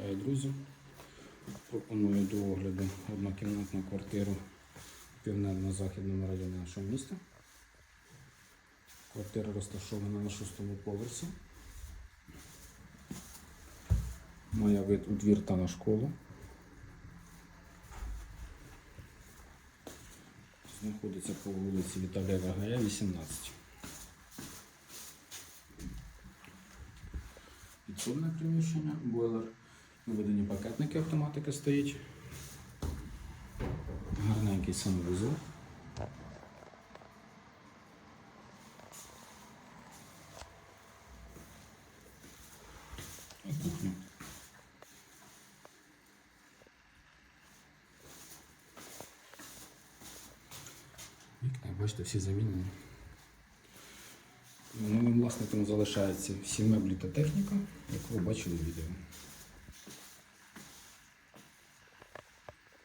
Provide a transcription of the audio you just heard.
Вітаю, друзі. Пропоную до огляду однокімнатну квартиру в південно-західному районі нашого міста. Квартира розташована на шостому поверсі. Має вид у двір та на школу. Знаходиться по вулиці Віталія Вагая, 18. Підсобне приміщення, бойлер, виведені пакетники автоматики стоїть. Гарненький санвузол. Кухня. Бачите, всі замінені. Новим власником залишається всі меблі та техніка, як ви бачили в відео.